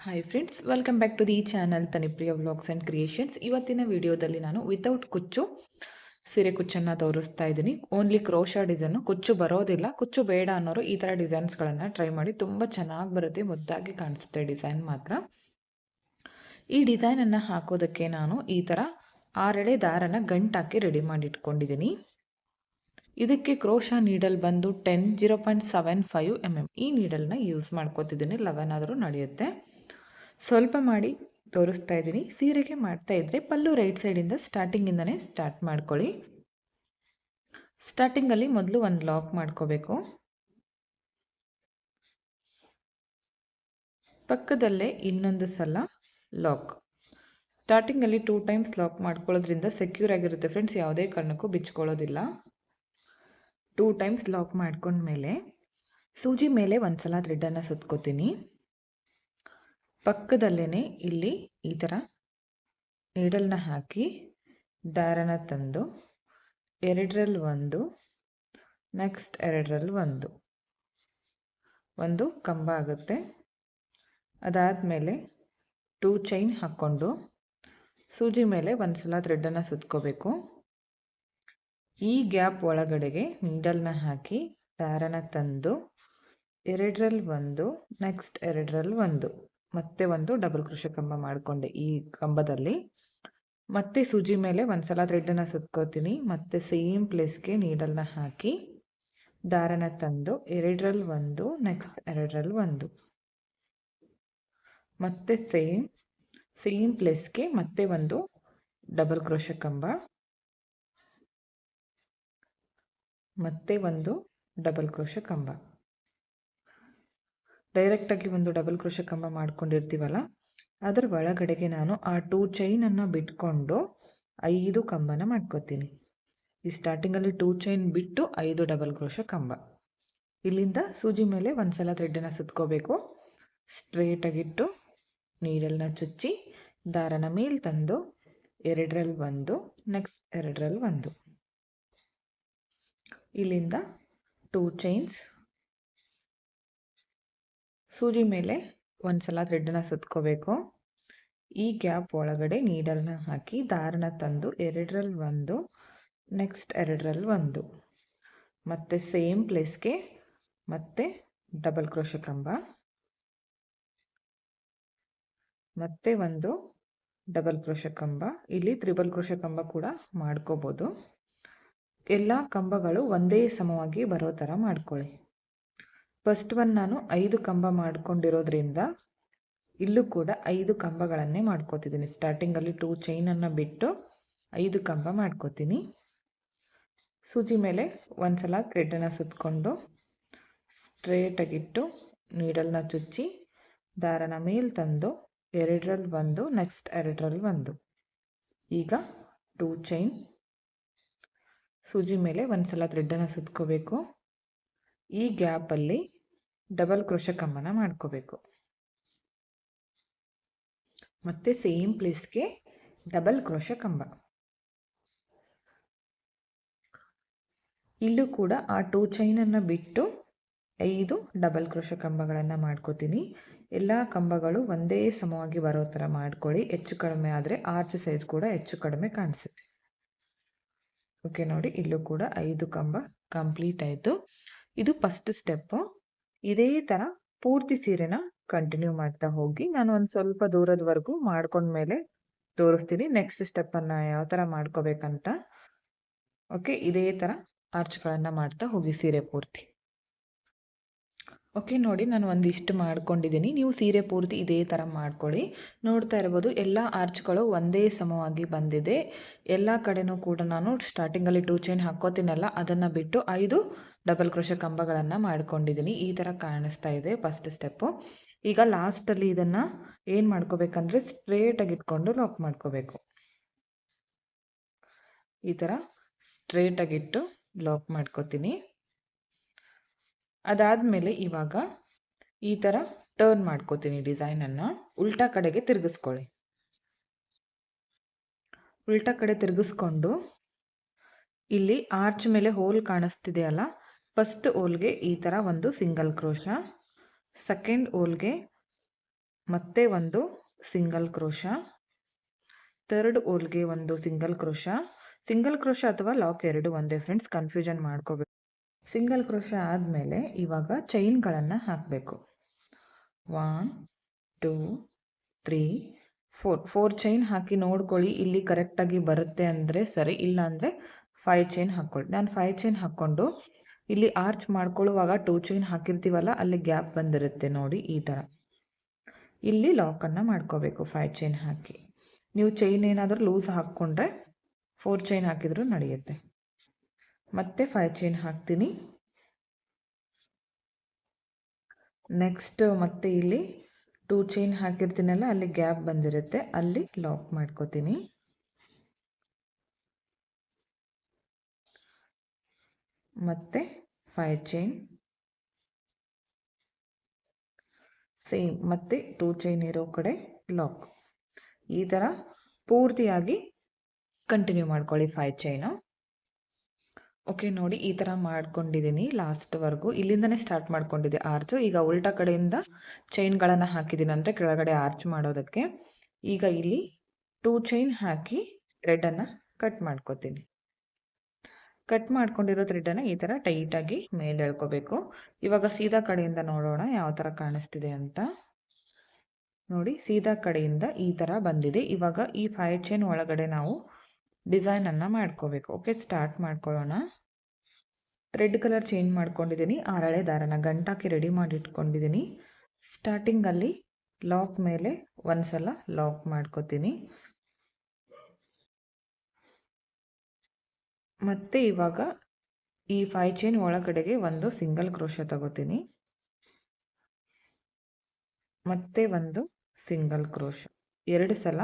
Hi friends welcome back to the channel Tanipriya vlogs and creations ಇವತ್ತಿನ ವಿಡಿಯೋದಲ್ಲಿ ನಾನು without ಕುಚ್ಚು, ಸೀರೆ ಕುಚ್ಚನ್ನು ತೋರಿಸ್ತಾ ಇದ್ದೀನಿ. ಓನ್ಲಿ ಕ್ರೋಶಾ ಡಿಸೈನು ಕುಚ್ಚು ಬರೋದಿಲ್ಲ. ಕುಚ್ಚು ಬೇಡ ಅನ್ನೋರು ಈ ಥರ ಡಿಸೈನ್ಸ್ಗಳನ್ನು ಟ್ರೈ ಮಾಡಿ. ತುಂಬ ಚೆನ್ನಾಗಿ ಬರುತ್ತೆ, ಮುದ್ದಾಗಿ ಕಾಣಿಸುತ್ತೆ ಡಿಸೈನ್ ಮಾತ್ರ. ಈ ಡಿಸೈನನ್ನು ಹಾಕೋದಕ್ಕೆ ನಾನು ಈ ಥರ ಆರೆಡೆ ದಾರನ ಗಂಟಾಕಿ ರೆಡಿ ಮಾಡಿ ಇಟ್ಕೊಂಡಿದ್ದೀನಿ ಇದಕ್ಕೆ ಕ್ರೋಶಾ ನೀಡಲ್ ಬಂದು ten zero point seven five m m ಈ ನೀಡಲ್ನ ಯೂಸ್ ಮಾಡ್ಕೋತಿದ್ದೀನಿ. ಲೆವೆನ್ ಆದರೂ ನಡೆಯುತ್ತೆ. ಸ್ವಲ್ಪ ಮಾಡಿ ತೋರಿಸ್ತಾ ಇದ್ದೀನಿ. ಸೀರೆಗೆ ಮಾಡ್ತಾ ಇದ್ದರೆ ಪಲ್ಲು ರೈಟ್ ಸೈಡಿಂದ ಸ್ಟಾರ್ಟಿಂಗಿಂದನೇ ಸ್ಟಾರ್ಟ್ ಮಾಡ್ಕೊಳ್ಳಿ. ಸ್ಟಾರ್ಟಿಂಗಲ್ಲಿ ಮೊದಲು ಒಂದು ಲಾಕ್ ಮಾಡ್ಕೋಬೇಕು. ಪಕ್ಕದಲ್ಲೇ ಇನ್ನೊಂದು ಸಲ ಲಾಕ್ ಸ್ಟಾರ್ಟಿಂಗಲ್ಲಿ ಟೂ ಟೈಮ್ಸ್ ಲಾಕ್ ಮಾಡ್ಕೊಳ್ಳೋದ್ರಿಂದ ಸೆಕ್ಯೂರ್ ಆಗಿರುತ್ತೆ ಫ್ರೆಂಡ್ಸ್ ಯಾವುದೇ ಕಾರಣಕ್ಕೂ ಬಿಚ್ಕೊಳ್ಳೋದಿಲ್ಲ. ಟೂ ಟೈಮ್ಸ್ ಲಾಕ್ ಮಾಡ್ಕೊಂಡ್ಮೇಲೆ ಸೂಜಿ ಮೇಲೆ ಒಂದು ಸಲ ಥ್ರೆಡ್ಡನ್ನು ಸುತ್ಕೋತೀನಿ. ಪಕ್ಕದಲ್ಲೇ ಇಲ್ಲಿ ಈ ಥರ ನೀಡಲ್ನ ಹಾಕಿ ದಾರನ ತಂದು ಎರಡರಲ್ಲಿ ಒಂದು ನೆಕ್ಸ್ಟ್ ಎರಡರಲ್ಲಿ ಒಂದು. ಒಂದು ಕಂಬ ಆಗುತ್ತೆ. ಅದಾದಮೇಲೆ ಟೂ ಚೈನ್ ಹಾಕ್ಕೊಂಡು ಸೂಜಿ ಮೇಲೆ ಒಂದು ಸಲ ಥ್ರೆಡ್ಡನ್ನು ಸುತ್ಕೋಬೇಕು. ಈ ಗ್ಯಾಪ್ ಒಳಗಡೆಗೆ ನೀಡಲ್ನ ಹಾಕಿ ದಾರನ ತಂದು ಎರಡರಲ್ಲಿ ಒಂದು ನೆಕ್ಸ್ಟ್ ಎರಡರಲ್ಲಿ ಒಂದು. ಮತ್ತೆ ಒಂದು ಡಬಲ್ ಕೃಷ ಕಂಬ ಮಾಡಿಕೊಂಡೆ ಈ ಕಂಬದಲ್ಲಿ. ಮತ್ತೆ ಸೂಜಿ ಮೇಲೆ ಒಂದ್ಸಲ ಥ್ರೆಡ್ಡನ್ನು ಸುತ್ಕೋತೀನಿ. ಮತ್ತೆ ಸೇಮ್ ಪ್ಲೇಸ್ಗೆ ನೀಡಲ್ನ ಹಾಕಿ ದಾರನ ತಂದು ಎರಡರಲ್ಲಿ ಒಂದು ನೆಕ್ಸ್ಟ್ ಎರಡರಲ್ಲಿ ಒಂದು. ಮತ್ತೆ ಸೇಮ್ ಸೇಮ್ ಪ್ಲೇಸ್ಗೆ ಮತ್ತೆ ಒಂದು ಡಬಲ್ ಕ್ರೋಶ ಕಂಬ. ಮತ್ತೆ ಒಂದು ಡಬಲ್ ಕ್ರೋಶ ಕಂಬ. ಡೈರೆಕ್ಟಾಗಿ ಒಂದು ಡಬಲ್ ಕ್ರೋಶ ಕಂಬ ಮಾಡ್ಕೊಂಡಿರ್ತೀವಲ್ಲ, ಅದರ ಒಳಗಡೆಗೆ ನಾನು ಆ ಟೂ ಚೈನನ್ನು ಬಿಟ್ಕೊಂಡು ಐದು ಕಂಬನ ಮಾಡ್ಕೋತೀನಿ. ಈ ಸ್ಟಾರ್ಟಿಂಗಲ್ಲಿ ಟೂ ಚೈನ್ ಬಿಟ್ಟು ಐದು ಡಬಲ್ ಕ್ರೋಶ ಕಂಬ. ಇಲ್ಲಿಂದ ಸೂಜಿ ಮೇಲೆ ಒಂದು ಸಲ ಥ್ರೆಡ್ಡನ್ನು ಸುತ್ಕೋಬೇಕು. ಸ್ಟ್ರೇಟಾಗಿಟ್ಟು ನೀರಲ್ಲಿನ ಚುಚ್ಚಿ, ದಾರನ ಮೇಲೆ ತಂದು ಎರಡರಲ್ಲಿ ಒಂದು ನೆಕ್ಸ್ಟ್ ಎರಡರಲ್ಲಿ ಒಂದು. ಇಲ್ಲಿಂದ ಟೂ ಚೈನ್ಸ್ ಸೂಜಿ ಮೇಲೆ ಒಂದು ಸಲ ಸುತ್ಕೋಬೇಕು. ಈ ಗ್ಯಾಪ್ ಒಳಗಡೆ ನೀಡಲ್ನ ಹಾಕಿ ದಾರನ ತಂದು ಎರಡರಲ್ಲಿ ಒಂದು ನೆಕ್ಸ್ಟ್ ಎರಡರಲ್ಲಿ ಒಂದು. ಮತ್ತು ಸೇಮ್ ಪ್ಲೇಸ್ಗೆ ಮತ್ತೆ ಡಬಲ್ ಕ್ರೋಶ ಕಂಬ. ಮತ್ತೆ ಒಂದು ಡಬಲ್ ಕ್ರೋಶ ಕಂಬ. ಇಲ್ಲಿ ತ್ರಿಬಲ್ ಕ್ರೋಶ ಕಂಬ ಕೂಡ ಮಾಡ್ಕೋಬೋದು. ಎಲ್ಲ ಕಂಬಗಳು ಒಂದೇ ಸಮವಾಗಿ ಬರೋ ಥರ ಮಾಡ್ಕೊಳ್ಳಿ. ಫಸ್ಟ್ ಒನ್ ನಾನು ಐದು ಕಂಬ ಮಾಡ್ಕೊಂಡಿರೋದ್ರಿಂದ ಇಲ್ಲೂ ಕೂಡ ಐದು ಕಂಬಗಳನ್ನೇ ಮಾಡ್ಕೋತಿದ್ದೀನಿ. ಸ್ಟಾರ್ಟಿಂಗಲ್ಲಿ ಟೂ ಚೈನನ್ನು ಬಿಟ್ಟು ಐದು ಕಂಬ ಮಾಡ್ಕೋತೀನಿ. ಸೂಜಿ ಮೇಲೆ ಒಂದು ಸಲ ಥ್ರೆಡ್ಡನ್ನು ಸುತ್ತಕೊಂಡು ಸ್ಟ್ರೇಟಾಗಿಟ್ಟು ನೀಡಲ್ನ ಚುಚ್ಚಿ ದಾರನ ಮೇಲೆ ತಂದು ಎರಡರಲ್ಲಿ ಒಂದು ನೆಕ್ಸ್ಟ್ ಎರಡರಲ್ಲಿ ಒಂದು. ಈಗ ಟೂ ಚೈನ್ ಸೂಜಿ ಮೇಲೆ ಒಂದು ಸಲ ಥ್ರೆಡ್ಡನ್ನು ಸುತ್ಕೋಬೇಕು. ಈ ಗ್ಯಾಪಲ್ಲಿ ಡಬಲ್ ಕ್ರೋಶ ಕಂಬನ ಮಾಡ್ಕೋಬೇಕು. ಮತ್ತೆ ಸೇಮ್ ಪ್ಲೇಸ್ಗೆ ಡಬಲ್ ಕ್ರೋಶ ಕಂಬ ಇಲ್ಲೂ ಕೂಡ ಆ ಟೂ ಚೈನನ್ನು ಬಿಟ್ಟು ಐದು ಡಬಲ್ ಕ್ರೋಶ ಕಂಬಗಳನ್ನು ಮಾಡ್ಕೋತೀನಿ. ಎಲ್ಲ ಕಂಬಗಳು ಒಂದೇ ಸಮವಾಗಿ ಬರೋ ಥರ ಮಾಡ್ಕೊಳ್ಳಿ. ಹೆಚ್ಚು ಕಡಿಮೆ ಆದರೆ ಆರ್ಚ್ ಸೈಜ್ ಕೂಡ ಹೆಚ್ಚು ಕಡಿಮೆ ಕಾಣಿಸುತ್ತೆ. ಓಕೆ ನೋಡಿ ಇಲ್ಲೂ ಕೂಡ ಐದು ಕಂಬ ಕಂಪ್ಲೀಟ್ ಆಯಿತು. ಇದು ಫಸ್ಟ್ ಸ್ಟೆಪ್ಪು ಇದೇ ಥರ ಪೂರ್ತಿ ಸೀರೆನ ಕಂಟಿನ್ಯೂ ಮಾಡ್ತಾ ಹೋಗಿ ನಾನು ಒಂದು ಸ್ವಲ್ಪ ದೂರದವರೆಗೂ ಮಾಡ್ಕೊಂಡ್ಮೇಲೆ ತೋರಿಸ್ತೀನಿ. ನೆಕ್ಸ್ಟ್ ಸ್ಟೆಪ್ಪನ್ನು ಯಾವ ಥರ ಮಾಡ್ಕೋಬೇಕಂತ. ಓಕೆ ಇದೇ ಥರ ಆರ್ಚ್ಗಳನ್ನು ಮಾಡ್ತಾ ಹೋಗಿ ಸೀರೆ ಪೂರ್ತಿ. ಓಕೆ ನೋಡಿ ನಾನು ಒಂದಿಷ್ಟು ಮಾಡ್ಕೊಂಡಿದ್ದೀನಿ. ನೀವು ಸೀರೆ ಪೂರ್ತಿ ಇದೇ ಥರ ಮಾಡ್ಕೊಳ್ಳಿ. ನೋಡ್ತಾ ಇರ್ಬೋದು, ಎಲ್ಲ ಆರ್ಚ್ಗಳು ಒಂದೇ ಸಮವಾಗಿ ಬಂದಿದೆ. ಎಲ್ಲ ಕಡೆನೂ ಕೂಡ ನಾನು ಸ್ಟಾರ್ಟಿಂಗಲ್ಲಿ ಟೂ ಚೈನ್ ಹಾಕ್ಕೋತೀನಲ್ಲ, ಅದನ್ನು ಬಿಟ್ಟು ಐದು ಡಬಲ್ ಕ್ರೋಶ ಕಂಬಗಳನ್ನು ಮಾಡ್ಕೊಂಡಿದ್ದೀನಿ ಈ ಥರ ಕಾಣಿಸ್ತಾ ಇದೆ ಫಸ್ಟ್ ಸ್ಟೆಪ್ಪು ಈಗ ಲಾಸ್ಟಲ್ಲಿ ಇದನ್ನು ಏನು ಮಾಡ್ಕೋಬೇಕಂದ್ರೆ ಸ್ಟ್ರೇಟಾಗಿ ಇಟ್ಕೊಂಡು ಲಾಕ್ ಮಾಡ್ಕೋಬೇಕು. ಈ ಥರ ಸ್ಟ್ರೇಟಾಗಿಟ್ಟು ಲಾಕ್ ಮಾಡ್ಕೋತೀನಿ. ಅದಾದಮೇಲೆ ಇವಾಗ ಈ ಥರ ಟರ್ನ್ ಮಾಡ್ಕೋತೀನಿ ಡಿಸೈನನ್ನು ಉಲ್ಟಾ ಕಡೆಗೆ ತಿರುಗಿಸ್ಕೊಳ್ಳಿ. ಉಲ್ಟಾ ಕಡೆ ತಿರುಗಿಸ್ಕೊಂಡು ಇಲ್ಲಿ ಆರ್ಚ್ ಮೇಲೆ ಹೋಲ್ ಕಾಣಿಸ್ತಿದೆಯಲ್ಲ ಫಸ್ಟ್ ಓಲ್ಗೆ ಈ ಥರ ಒಂದು ಸಿಂಗಲ್ ಕ್ರೋಶ ಸೆಕೆಂಡ್ ಓಲ್ಗೆ ಮತ್ತೆ ಒಂದು ಸಿಂಗಲ್ ಕ್ರೋಶ ಥರ್ಡ್ ಓಲ್ಗೆ ಒಂದು ಸಿಂಗಲ್ ಕ್ರೋಶ ಸಿಂಗಲ್ ಕ್ರೋಶ ಅಥವಾ ಲಾಕ್ ಎರಡು ಒಂದೇ ಫ್ರೆಂಡ್ಸ್ ಕನ್ಫ್ಯೂಷನ್ ಮಾಡ್ಕೋಬೇಕು. ಸಿಂಗಲ್ ಕ್ರೋಶ ಆದಮೇಲೆ ಇವಾಗ ಚೈನ್ಗಳನ್ನು ಹಾಕಬೇಕು. One two three four four chain ಹಾಕಿ ನೋಡ್ಕೊಳ್ಳಿ ಇಲ್ಲಿ ಕರೆಕ್ಟಾಗಿ ಬರುತ್ತೆ ಅಂದರೆ ಸರಿ ಇಲ್ಲ ಅಂದರೆ ಫೈವ್ ಚೈನ್ ಹಾಕ್ಕೊಳ್ಳಿ ನಾನು ಫೈವ್ ಚೈನ್ ಹಾಕ್ಕೊಂಡು ಇಲ್ಲಿ ಆರ್ಚ್ ಮಾಡ್ಕೊಳ್ಳುವಾಗ ಟೂ ಚೈನ್ ಹಾಕಿರ್ತೀವಲ್ಲ, ಅಲ್ಲಿ ಗ್ಯಾಪ್ ಬಂದಿರುತ್ತೆ ನೋಡಿ ಈ ಥರ ಇಲ್ಲಿ ಲಾಕನ್ನು ಮಾಡ್ಕೋಬೇಕು ಫೈವ್ ಚೈನ್ ಹಾಕಿ. ನೀವು ಚೈನ್ ಏನಾದರೂ ಲೂಸ್ ಹಾಕ್ಕೊಂಡ್ರೆ ಫೋರ್ ಚೈನ್ ಹಾಕಿದರೂ ನಡೆಯುತ್ತೆ. ಮತ್ತೆ ಫೈವ್ ಚೈನ್ ಹಾಕ್ತೀನಿ. ನೆಕ್ಸ್ಟ್ ಮತ್ತೆ ಇಲ್ಲಿ ಟೂ ಚೈನ್ ಹಾಕಿರ್ತೀನಲ್ಲ, ಅಲ್ಲಿ ಗ್ಯಾಪ್ ಬಂದಿರುತ್ತೆ, ಅಲ್ಲಿ ಲಾಕ್ ಮಾಡ್ಕೋತೀನಿ. ಮತ್ತೆ ಫೈವ್ ಚೈನ್ ಸೇಮ್ ಮತ್ತೆ ಟೂ ಚೈನ್ ಇರೋ ಕಡೆ ಲಾಕ್ ಈ ಥರ ಪೂರ್ತಿಯಾಗಿ ಕಂಟಿನ್ಯೂ ಮಾಡ್ಕೊಳ್ಳಿ ಫೈವ್ ಚೈನು ಓಕೆ ನೋಡಿ ಈ ಥರ ಮಾಡ್ಕೊಂಡಿದ್ದೀನಿ ಲಾಸ್ಟ್ವರೆಗೂ ಇಲ್ಲಿಂದನೇ ಸ್ಟಾರ್ಟ್ ಮಾಡ್ಕೊಂಡಿದ್ದೆ ಆರ್ಚು ಈಗ ಉಲ್ಟಾ ಕಡೆಯಿಂದ ಚೈನ್ಗಳನ್ನು ಹಾಕಿದ್ದೀನಿ ಅಂದರೆ ಕೆಳಗಡೆ ಆರ್ಚ್ ಮಾಡೋದಕ್ಕೆ. ಈಗ ಇಲ್ಲಿ ಟೂ ಚೈನ್ ಹಾಕಿ ರೆಡನ್ನು ಕಟ್ ಮಾಡ್ಕೊತೀನಿ. ಕಟ್ ಮಾಡ್ಕೊಂಡಿರೋ ಥ್ರೆಡನ್ನು ಈ ಥರ ಟೈಟಾಗಿ ಮೇಲೆ ಎಳ್ಕೋಬೇಕು. ಇವಾಗ ಸೀದಾ ಕಡೆಯಿಂದ ನೋಡೋಣ ಯಾವ ಥರ ಕಾಣಿಸ್ತಿದೆ ಅಂತ. ನೋಡಿ, ಸೀದಾ ಕಡೆಯಿಂದ ಈ ಥರ ಬಂದಿದೆ. ಇವಾಗ ಈ ಫೈವ್ ಚೈನ್ ಒಳಗಡೆ ನಾವು ಡಿಸೈನನ್ನು ಮಾಡ್ಕೋಬೇಕು. ಓಕೆ ಸ್ಟಾರ್ಟ್ ಮಾಡ್ಕೊಳ್ಳೋಣ. ರೆಡ್ ಕಲರ್ ಚೇಂಜ್ ಮಾಡ್ಕೊಂಡಿದ್ದೀನಿ. ಆರಳೆ ದಾರನ ಗಂಟಾಕಿ ರೆಡಿ ಮಾಡಿ ಇಟ್ಕೊಂಡಿದ್ದೀನಿ ಸ್ಟಾರ್ಟಿಂಗಲ್ಲಿ ಲಾಕ್ ಮೇಲೆ ಒಂದು ಸಲ ಲಾಕ್ ಮಾಡ್ಕೋತೀನಿ. ಮತ್ತೆ ಇವಾಗ ಈ ಫೈ ಚೈನ್ ಒಳಗಡೆಗೆ ಒಂದು ಸಿಂಗಲ್ ಕ್ರೋಶ ತಗೋತೀನಿ. ಮತ್ತೆ ಒಂದು ಸಿಂಗಲ್ ಕ್ರೋಶ ಎರಡು ಸಲ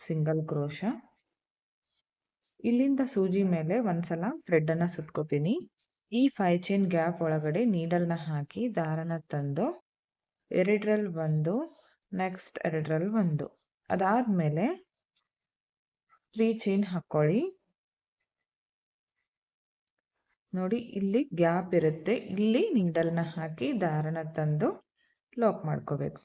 ಸಿಂಗಲ್ ಕ್ರೋಶ ಇಲ್ಲಿಂದ ಸೂಜಿ ಮೇಲೆ ಒಂದ್ಸಲ ಥ್ರೆಡ್ಡನ್ನು ಸುತ್ಕೋತೀನಿ. ಈ ಫೈ ಚೈನ್ ಗ್ಯಾಪ್ ಒಳಗಡೆ ನೀಡಲ್ನ ಹಾಕಿ ದಾರನ ತಂದು ಎರಡರಲ್ಲಿ ಒಂದು ನೆಕ್ಸ್ಟ್ ಎರಡರಲ್ಲಿ ಒಂದು. ಅದಾದಮೇಲೆ ತ್ರೀ ಚೈನ್ ಹಾಕ್ಕೊಳ್ಳಿ ನೋಡಿ, ಇಲ್ಲಿ ಗ್ಯಾಪ್ ಇರುತ್ತೆ. ಇಲ್ಲಿ ನೀಡಲ್ನ ಹಾಕಿ ದಾರನ ತಂದು ಲಾಕ್ ಮಾಡ್ಕೋಬೇಕು.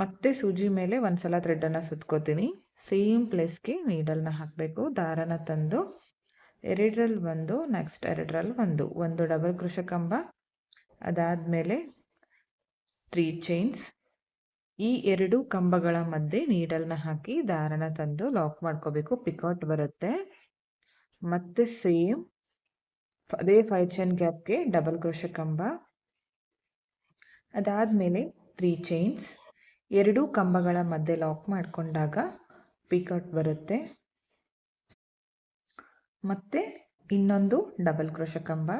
ಮತ್ತೆ ಸೂಜಿ ಮೇಲೆ ಒಂದ್ಸಲ ಥ್ರೆಡ್ಡನ್ನು ಸುತ್ಕೋತೀನಿ. ಸೇಮ್ ಪ್ಲೇಸ್ಗೆ ನೀಡಲ್ನ ಹಾಕಬೇಕು. ದಾರನ ತಂದು ಎರಡರಲ್ಲಿ ಒಂದು ನೆಕ್ಸ್ಟ್ ಎರಡರಲ್ಲಿ ಒಂದು. ಒಂದು ಡಬಲ್ ಕೃಷ ಕಂಬ ಅದಾದಮೇಲೆ ತ್ರೀ ಚೈನ್ಸ್ ಈ ಎರಡು ಕಂಬಗಳ ಮಧ್ಯೆ ನೀಡಲ್ನ ಹಾಕಿ ದಾರನ ತಂದು ಲಾಕ್ ಮಾಡ್ಕೋಬೇಕು. ಪಿಕೌಟ್ ಬರುತ್ತೆ. ಮತ್ತೆ ಸೇಮ್ ಅದೇ ಫೈವ್ ಚೈನ್ ಗ್ಯಾಪ್ಗೆ ಡಬಲ್ ಕ್ರೋಶ ಕಂಬ. ಅದಾದಮೇಲೆ ತ್ರೀ ಚೈನ್ಸ್ ಎರಡೂ ಕಂಬಗಳ ಮಧ್ಯೆ ಲಾಕ್ ಮಾಡಿಕೊಂಡಾಗ ಪಿಕೌಟ್ ಬರುತ್ತೆ. ಮತ್ತೆ ಇನ್ನೊಂದು ಡಬಲ್ ಕ್ರೋಶ ಕಂಬ.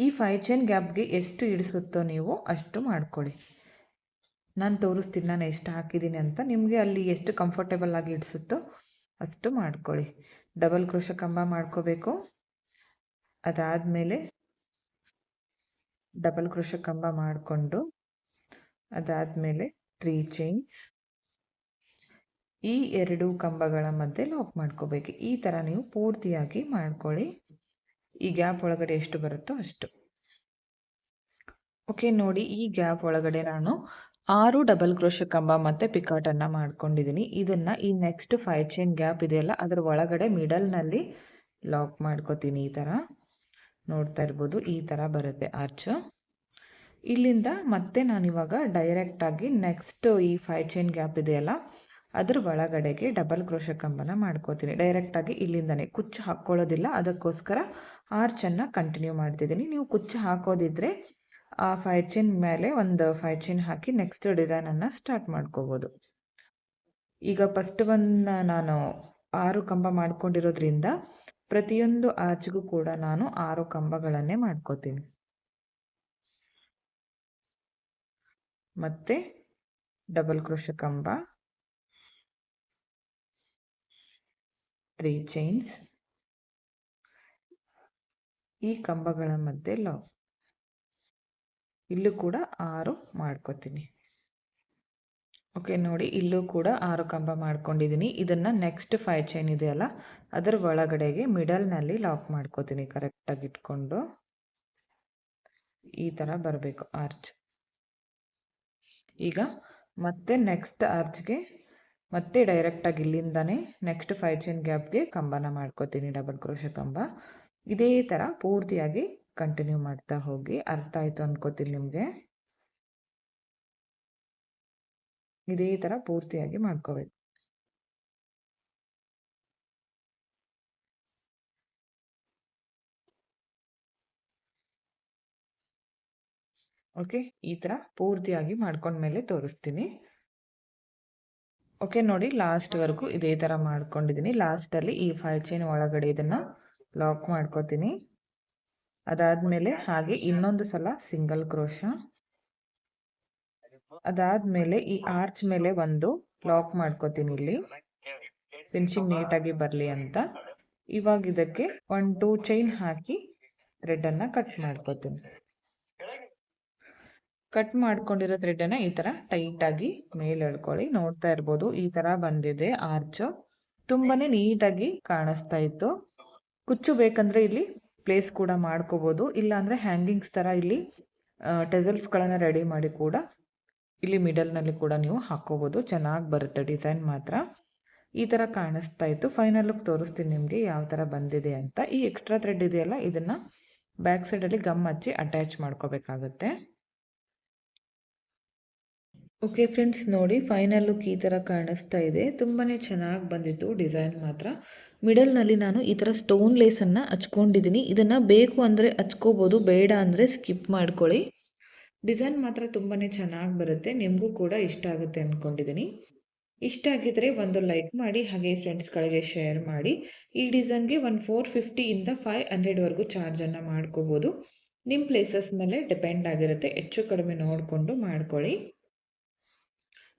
ಈ ಫೈವ್ ಚೈನ್ ಗ್ಯಾಪ್ಗೆ ಎಷ್ಟು ಇಡಿಸುತ್ತೋ ನೀವು ಅಷ್ಟು ಮಾಡ್ಕೊಳ್ಳಿ. ನಾನು ತೋರಿಸ್ತೀನಿ, ನಾನು ಎಷ್ಟು ಹಾಕಿದ್ದೀನಿ ಅಂತ. ನಿಮಗೆ ಅಲ್ಲಿ ಎಷ್ಟು ಕಂಫರ್ಟೇಬಲ್ ಆಗಿ ಇಡಿಸುತ್ತೋ ಅಷ್ಟು ಮಾಡ್ಕೊಳ್ಳಿ. ಡಬಲ್ ಕ್ರೋಶ ಕಂಬ ಮಾಡ್ಕೋಬೇಕು. ಅದಾದಮೇಲೆ ಡಬಲ್ ಕ್ರೋಶ ಕಂಬ ಮಾಡಿಕೊಂಡು ಅದಾದಮೇಲೆ ತ್ರೀ ಚೈನ್ಸ್ ಈ ಎರಡು ಕಂಬಗಳ ಮಧ್ಯೆ ಲಾಕ್ ಮಾಡ್ಕೋಬೇಕು. ಈ ಥರ ನೀವು ಪೂರ್ತಿಯಾಗಿ ಮಾಡ್ಕೊಳ್ಳಿ. ಈ ಗ್ಯಾಪ್ ಒಳಗಡೆ ಎಷ್ಟು ಬರುತ್ತೋ ಅಷ್ಟು. ಓಕೆ ನೋಡಿ ಈ ಗ್ಯಾಪ್ ಒಳಗಡೆ ನಾನು ಆರು ಡಬಲ್ ಕ್ರೋಶ ಕಂಬ ಮತ್ತು ಪಿಕಾಟನ್ನು ಮಾಡ್ಕೊಂಡಿದ್ದೀನಿ ಇದನ್ನು ಈ ನೆಕ್ಸ್ಟ್ ಫೈವ್ ಚೈನ್ ಗ್ಯಾಪ್ ಇದೆಯಲ್ಲ, ಅದರ ಒಳಗಡೆ ಮಿಡಲ್ನಲ್ಲಿ ಲಾಕ್ ಮಾಡ್ಕೋತೀನಿ ಈ ಥರ ನೋಡ್ತಾ ಇರ್ಬೋದು, ಈ ಥರ ಬರುತ್ತೆ ಆರ್ಚು ಇಲ್ಲಿಂದ ಮತ್ತೆ ನಾನು ನಾನಿವಾಗ ಡೈರೆಕ್ಟಾಗಿ ನೆಕ್ಸ್ಟ್ ಈ ಫೈವ್ ಚೈನ್ ಗ್ಯಾಪ್ ಇದೆಯಲ್ಲ, ಅದ್ರ ಒಳಗಡೆಗೆ ಡಬಲ್ ಕ್ರೋಶ ಕಂಬನ ಮಾಡ್ಕೋತೀನಿ. ಡೈರೆಕ್ಟಾಗಿ ಇಲ್ಲಿಂದನೇ ಕುಚ್ಚು ಹಾಕ್ಕೊಳ್ಳೋದಿಲ್ಲ ಅದಕ್ಕೋಸ್ಕರ ಆರ್ಚನ್ನು ಕಂಟಿನ್ಯೂ ಮಾಡ್ತಿದ್ದೀನಿ ನೀವು ಕುಚ್ಚು ಹಾಕೋದಿದ್ರೆ ಆ ಫೈ ಚೈನ್ ಮೇಲೆ ಒಂದು ಫೈ ಚೈನ್ ಹಾಕಿ ನೆಕ್ಸ್ಟ್ ಡಿಸೈನನ್ನು ಸ್ಟಾರ್ಟ್ ಮಾಡ್ಕೋಬೋದು. ಈಗ ಫಸ್ಟ್ ಒಂದು ನಾನು ಆರು ಕಂಬ ಮಾಡ್ಕೊಂಡಿರೋದ್ರಿಂದ ಪ್ರತಿಯೊಂದು ಆಚೆಗೂ ಕೂಡ ನಾನು ಆರು ಕಂಬಗಳನ್ನೇ ಮಾಡ್ಕೋತೀನಿ. ಮತ್ತೆ ಡಬಲ್ ಕ್ರೋಶ ಕಂಬ ತ್ರೀ ಚೈನ್ಸ್ ಈ ಕಂಬಗಳ ಮಧ್ಯೆ ಲಾಕ್ ಇಲ್ಲೂ ಕೂಡ ಆರು ಮಾಡ್ಕೋತೀನಿ. ಓಕೆ ನೋಡಿ, ಇಲ್ಲೂ ಕೂಡ ಆರು ಕಂಬ ಮಾಡ್ಕೊಂಡಿದ್ದೀನಿ ಇದನ್ನು ನೆಕ್ಸ್ಟ್ ಫೈ ಚೈನ್ ಇದೆಯಲ್ಲ ಅದರ ಒಳಗಡೆಗೆ ಮಿಡಲ್ನಲ್ಲಿ ಲಾಕ್ ಮಾಡ್ಕೋತೀನಿ ಕರೆಕ್ಟಾಗಿ ಇಟ್ಕೊಂಡು. ಈ ಥರ ಬರಬೇಕು ಆರ್ಚ್ ಈಗ ಮತ್ತೆ ನೆಕ್ಸ್ಟ್ ಆರ್ಚ್ಗೆ ಮತ್ತೆ ಡೈರೆಕ್ಟಾಗಿ ಇಲ್ಲಿಂದನೇ ನೆಕ್ಸ್ಟ್ ಫೈವ್ ಚೈನ್ ಗ್ಯಾಪ್ಗೆ ಕಂಬನ ಮಾಡ್ಕೋತೀನಿ ಡಬಲ್ ಕ್ರೋಶ ಕಂಬ. ಇದೇ ಥರ ಪೂರ್ತಿಯಾಗಿ ಕಂಟಿನ್ಯೂ ಮಾಡ್ತಾ ಹೋಗಿ. ಅರ್ಥ ಆಯಿತು ಅನ್ಕೋತೀನಿ ನಿಮಗೆ. ಇದೇ ಥರ ಪೂರ್ತಿಯಾಗಿ ಮಾಡ್ಕೋಬೇಕು. ಓಕೆ ಈ ಥರ ಪೂರ್ತಿಯಾಗಿ ಮಾಡ್ಕೊಂಡ್ಮೇಲೆ ತೋರಿಸ್ತೀನಿ. ಓಕೆ ನೋಡಿ ಲಾಸ್ಟ್ವರೆಗೂ ಇದೇ ಥರ ಮಾಡ್ಕೊಂಡಿದ್ದೀನಿ ಲಾಸ್ಟಲ್ಲಿ ಈ ಫೈವ್ ಚೈನ್ ಒಳಗಡೆ ಇದನ್ನು ಲಾಕ್ ಮಾಡ್ಕೋತೀನಿ. ಅದಾದಮೇಲೆ ಹಾಗೆ ಇನ್ನೊಂದು ಸಲ ಸಿಂಗಲ್ ಕ್ರೋಶ. ಅದಾದ್ಮೇಲೆ ಈ ಆರ್ಚ್ ಮೇಲೆ ಒಂದು ಲಾಕ್ ಮಾಡ್ಕೋತೀನಿ ಇಲ್ಲಿ. ಫಿನಿಶಿಂಗ್ ನೀಟಾಗಿ ಬರಲಿ ಅಂತ. ಇವಾಗ ಇದಕ್ಕೆ ಒನ್ ಟೂ ಚೈನ್ ಹಾಕಿ ಥ್ರೆಡನ್ನು ಕಟ್ ಮಾಡ್ಕೋತೀನಿ. ಕಟ್ ಮಾಡ್ಕೊಂಡಿರೋ ಥ್ರೆಡನ್ನು ಈ ತರ ಟೈಟ್ ಆಗಿ ಮೇಲೆ ಎಳ್ಕೊಳ್ಳಿ. ನೋಡ್ತಾ ಇರ್ಬೋದು ಈ ತರ ಬಂದಿದೆ ಆರ್ಚು. ತುಂಬಾನೇ ನೀಟಾಗಿ ಕಾಣಿಸ್ತಾ ಇತ್ತು. ಕುಚ್ಚು ಬೇಕಂದ್ರೆ ಇಲ್ಲಿ ಪ್ಲೇಸ್ ಕೂಡ ಮಾಡ್ಕೋಬೋದು. ಇಲ್ಲಾಂದರೆ ಹ್ಯಾಂಗಿಂಗ್ಸ್ ಥರ ಇಲ್ಲಿ ಟೆಸಲ್ಸ್ಗಳನ್ನು ರೆಡಿ ಮಾಡಿ ಕೂಡ ಇಲ್ಲಿ ಮಿಡಲ್ನಲ್ಲಿ ಕೂಡ ನೀವು ಹಾಕ್ಕೋಬೋದು ಚೆನ್ನಾಗಿ ಬರುತ್ತೆ ಡಿಸೈನ್ ಮಾತ್ರ. ಈ ಥರ ಕಾಣಿಸ್ತಾ ಇತ್ತು. ಫೈನಲ್ ಲುಕ್ ತೋರಿಸ್ತೀನಿ ನಿಮಗೆ ಯಾವ ಥರ ಬಂದಿದೆ ಅಂತ. ಈ ಎಕ್ಸ್ಟ್ರಾ ಥ್ರೆಡ್ ಇದೆಯಲ್ಲ, ಇದನ್ನು ಬ್ಯಾಕ್ ಸೈಡಲ್ಲಿ ಗಮ್ ಹಚ್ಚಿ ಅಟ್ಯಾಚ್ ಮಾಡ್ಕೋಬೇಕಾಗುತ್ತೆ. ಓಕೆ ಫ್ರೆಂಡ್ಸ್ ನೋಡಿ ಫೈನಲ್ ಲುಕ್ ಈ ಥರ ಕಾಣಿಸ್ತಾ ಇದೆ. ತುಂಬಾ ಚೆನ್ನಾಗಿ ಬಂದಿತ್ತು ಡಿಸೈನ್ ಮಾತ್ರ. ಮಿಡಲ್ನಲ್ಲಿ ನಾನು ಈ ಥರ ಸ್ಟೋನ್ ಲೇಸನ್ನು ಹಚ್ಕೊಂಡಿದ್ದೀನಿ. ಇದನ್ನು ಬೇಕು ಅಂದರೆ ಹಚ್ಕೋಬೋದು, ಬೇಡ ಅಂದರೆ ಸ್ಕಿಪ್ ಮಾಡ್ಕೊಳ್ಳಿ. ಡಿಸೈನ್ ಮಾತ್ರ ತುಂಬಾ ಚೆನ್ನಾಗಿ ಬರುತ್ತೆ. ನಿಮಗೂ ಕೂಡ ಇಷ್ಟ ಆಗುತ್ತೆ ಅಂದ್ಕೊಂಡಿದ್ದೀನಿ ಇಷ್ಟ ಆಗಿದ್ರೆ ಒಂದು ಲೈಕ್ ಮಾಡಿ, ಹಾಗೆ ಫ್ರೆಂಡ್ಸ್ಗಳಿಗೆ ಶೇರ್ ಮಾಡಿ. ಈ ಡಿಸೈನ್ಗೆ ಒಂದು ಫೋರ್ ಫಿಫ್ಟಿಯಿಂದ ಫೈವ್ ಹಂಡ್ರೆಡ್ವರೆಗೂ ಚಾರ್ಜನ್ನು ಮಾಡ್ಕೋಬೋದು. ನಿಮ್ಮ ಪ್ಲೇಸಸ್ ಮೇಲೆ ಡಿಪೆಂಡ್ ಆಗಿರುತ್ತೆ. ಹೆಚ್ಚು ಕಡಿಮೆ ನೋಡಿಕೊಂಡು ಮಾಡ್ಕೊಳ್ಳಿ.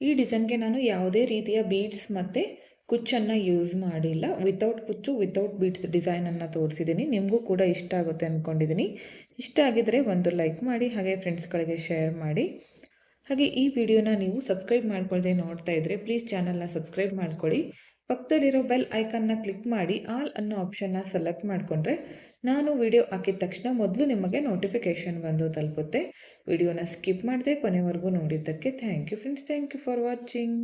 ಈ ಡಿಸೈನ್ಗೆ ನಾನು ಯಾವುದೇ ರೀತಿಯ ಬೀಡ್ಸ್ ಮತ್ತು ಕುಚ್ಚನ್ನು ಯೂಸ್ ಮಾಡಿಲ್ಲ. ವಿತೌಟ್ ಕುಚ್ಚು ವಿತೌಟ್ ಬೀಡ್ಸ್ ಡಿಸೈನನ್ನು ತೋರಿಸಿದ್ದೀನಿ ನಿಮಗೂ ಕೂಡ ಇಷ್ಟ ಆಗುತ್ತೆ ಅಂದ್ಕೊಂಡಿದ್ದೀನಿ ಇಷ್ಟ ಆಗಿದರೆ ಒಂದು ಲೈಕ್ ಮಾಡಿ, ಹಾಗೆ ಫ್ರೆಂಡ್ಸ್ಗಳಿಗೆ ಶೇರ್ ಮಾಡಿ. ಹಾಗೆ ಈ ವಿಡಿಯೋನ ನೀವು ಸಬ್ಸ್ಕ್ರೈಬ್ ಮಾಡ್ಕೊಳ್ಳದೆ ನೋಡ್ತಾ ಇದ್ದರೆ ಪ್ಲೀಸ್ ಚಾನಲ್ನ ಸಬ್ಸ್ಕ್ರೈಬ್ ಮಾಡ್ಕೊಳ್ಳಿ. ಪಕ್ಕದಲ್ಲಿರೋ ಬೆಲ್ ಐಕನ್ನ ಕ್ಲಿಕ್ ಮಾಡಿ ಆಲ್ ಅನ್ನೋ ಆಪ್ಷನ್ನ ಸೆಲೆಕ್ಟ್ ಮಾಡಿಕೊಂಡ್ರೆ ನಾನು ವಿಡಿಯೋ ಹಾಕಿದ ತಕ್ಷಣ ಮೊದಲು ನಿಮಗೆ ನೋಟಿಫಿಕೇಷನ್ ಬಂದು ತಲುಪುತ್ತೆ. ವಿಡಿಯೋನ ಸ್ಕಿಪ್ ಮಾಡದೆ ಕೊನೆವರೆಗೂ ನೋಡಿದ್ದಕ್ಕೆ thank you friends thank you for watching